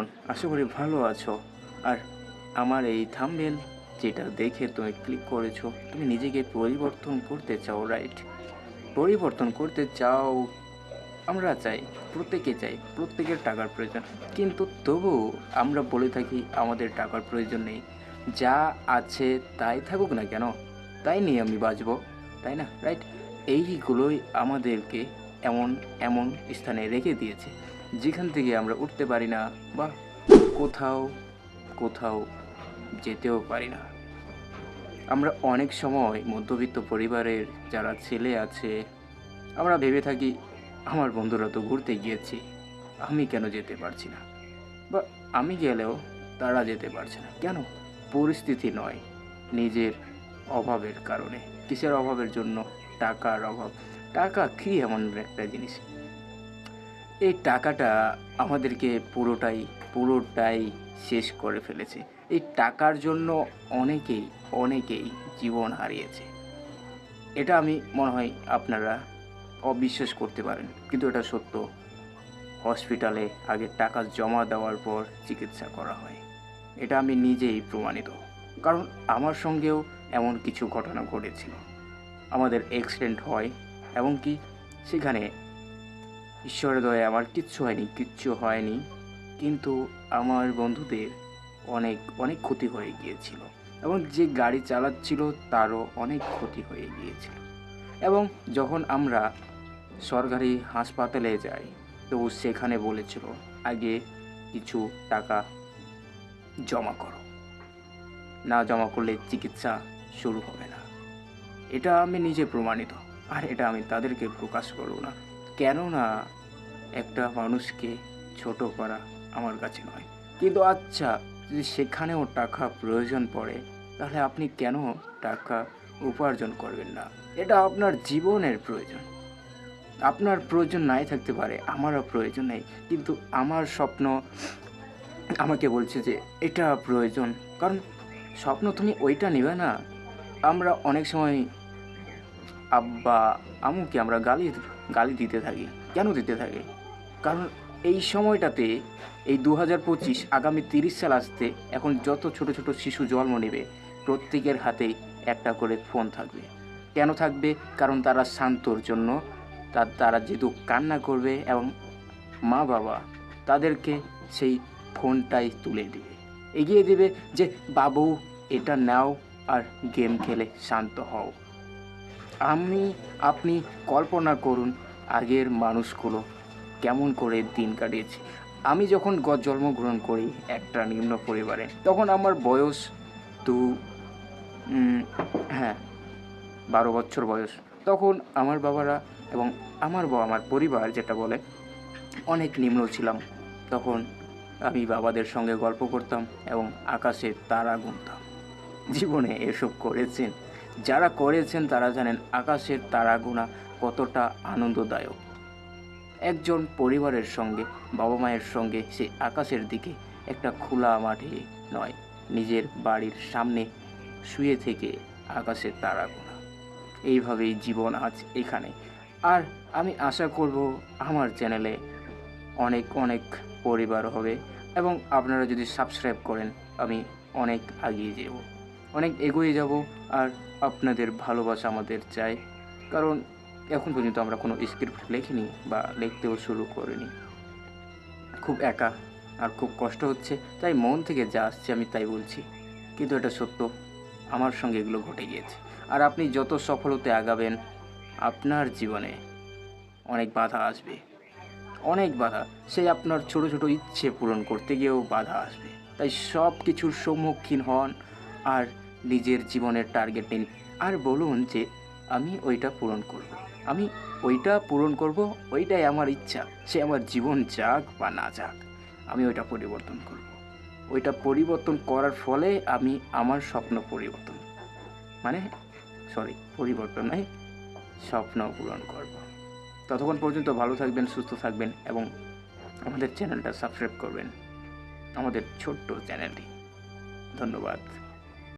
কেমন? আশা করি ভালো আছো। আর আমার এই থাম্বেল যেটা দেখে তুমি ক্লিক করেছ, তুমি নিজেকে পরিবর্তন করতে চাও রাইট পরিবর্তন করতে চাও, আমরা চাই, প্রত্যেকে চাই, প্রত্যেকের টাকার প্রয়োজন। কিন্তু তবু আমরা বলে থাকি আমাদের টাকার প্রয়োজন নেই। যা আছে তাই থাকুক না কেন, তাই নিয়ে আমি বাঁচবো, তাই না রাইট এইগুলোই আমাদেরকে এমন এমন স্থানে রেখে দিয়েছে। যেখান থেকে আমরা উঠতে পারি না বা কোথাও কোথাও যেতেও পারি না। আমরা অনেক সময় মধ্যবিত্ত পরিবারের যারা ছেলে আছে, আমরা ভেবে থাকি, আমার বন্ধুরা তো ঘুরতে গিয়েছি, আমি কেন যেতে পারছি না? বা, আমি গেলেও তারা যেতে পারছে না। কেন? পরিস্থিতি নয় নিজের অভাবের কারণে। কিসের অভাবের জন্য? টাকার অভাব। টাকা কী এমন একটা জিনিস? এই টাকাটা আমাদেরকে পুরোটাই পুরোটাই শেষ করে ফেলেছে। এই টাকার জন্য অনেকেই অনেকেই জীবন হারিয়েছে। এটা আমি মনে হয় আপনারা অবিশ্বাস করতে পারেন। কিন্তু এটা সত্য। হসপিটালে আগে টাকা জমা দেওয়ার পর চিকিৎসা করা হয়। এটা আমি নিজেই প্রমাণিত। কারণ আমার সঙ্গেও এমন কিছু ঘটনা ঘটেছিল। আমাদের অ্যাক্সিডেন্ট হয় এবং কি সেখানে ঈশ্বরের দয়ে আমার কিচ্ছু হয়নি কিচ্ছু হয়নি। কিন্তু আমার বন্ধুদের অনেক অনেক ক্ষতি হয়ে গিয়েছিল। এবং যে গাড়ি চালাচ্ছিল তারও অনেক ক্ষতি হয়ে গিয়েছিল। এবং যখন আমরা সরকারি হাসপাতালে যাই তো সেখানে বলেছিল, আগে কিছু টাকা জমা করো। না জমা করলে চিকিৎসা শুরু হবে না। এটা আমি নিজে প্রমাণিত, আর এটা আমি তাদেরকে প্রকাশ করব না। কেননা একটা মানুষকে ছোট করা আমার কাছে নয়। কিন্তু আচ্ছা যদি সেখানেও টাকা প্রয়োজন পড়ে, তাহলে আপনি কেন টাকা উপার্জন করবেন না? এটা আপনার জীবনের প্রয়োজন। আপনার প্রয়োজন নাই থাকতে পারে, আমারও প্রয়োজন নেই। কিন্তু আমার স্বপ্ন আমাকে বলছে যে, এটা প্রয়োজন। কারণ স্বপ্ন তুমি ওইটা নেবে না। আমরা অনেক সময় আব্বা, আমুকে আমরা গালি গালি দিতে থাকি। কেন দিতে থাকি? কারণ এই সময়টাতে, এই দু হাজার পঁচিশ আগামী তিরিশ সাল আসতে এখন যত ছোট ছোট শিশু জন্ম নেবে, প্রত্যেকের হাতেই একটা করে ফোন থাকবে। কেন থাকবে? কারণ তারা শান্তর জন্য তার তারা যেহেতু কান্না করবে এবং মা বাবা তাদেরকে সেই ফোনটাই তুলে দিবে। এগিয়ে দেবে যে, বাবু, এটা নাও আর গেম খেলে শান্ত হও। আমি আপনি কল্পনা করুন আগের মানুষগুলো কেমন করে দিন কাটিয়েছে। আমি যখন জন্মগ্রহণ করি একটা নিম্ন পরিবারে, তখন আমার বয়স দু হ্যাঁ বারো বছর বয়স। তখন আমার বাবারা এবং আমার বাবা আমার পরিবার যেটা বলে, অনেক নিম্ন ছিলাম। তখন আমি বাবাদের সঙ্গে গল্প করতাম এবং আকাশে তারা গুনতাম। জীবনে এসব করেছেন। যারা করেছেন তারা জানেন আকাশের তারা গোনা কতটা আনন্দদায়ক। একজন পরিবারের সঙ্গে, বাবা মায়ের সঙ্গে সে আকাশের দিকে একটা খোলা মাঠে নয়, নিজের বাড়ির সামনে শুয়ে থেকে আকাশের তারা গোনা এইভাবেই জীবন আজ এখানে। আর আমি আশা করব আমার চ্যানেলে অনেক অনেক পরিবার হবে এবং আপনারা যদি সাবস্ক্রাইব করেন, আমি অনেক এগিয়ে যাব। অনেক এগিয়ে যাব আর আপনাদের ভালোবাসা আমাদের চাই। কারণ এখন পর্যন্ত আমরা কোনো স্ক্রিপ্ট লিখিনি বা লিখতেও শুরু করিনি। খুব একা আর খুব কষ্ট হচ্ছে, তাই মন থেকে যা আসছে আমি তাই বলছি। কিন্তু এটা সত্য, আমার সঙ্গে এগুলো ঘটে গিয়েছে। আর আপনি যত সফলতে আগাবেন, আপনার জীবনে অনেক বাধা আসবে। অনেক বাধা, সেই আপনার ছোট ছোট ইচ্ছে পূরণ করতে গিয়েও বাধা আসবে। তাই সব কিছুর সম্মুখীন হন আর নিজের জীবনের টার্গেট নিন। আর বলুন যে, আমি ওইটা পূরণ করব। আমি ওইটা পূরণ করব, ওইটাই আমার ইচ্ছা। সে আমার জীবন যাক বা না যাক, আমি ওইটা পরিবর্তন করব। ওইটা পরিবর্তন করার ফলে আমি আমার স্বপ্ন পরিবর্তন মানে সরি পরিবর্তন নয়, স্বপ্ন পূরণ করব। ততক্ষণ পর্যন্ত ভালো থাকবেন, সুস্থ থাকবেন এবং আমাদের চ্যানেলটা সাবস্ক্রাইব করবেন, আমাদের ছোট্ট চ্যানেলটি। ধন্যবাদ।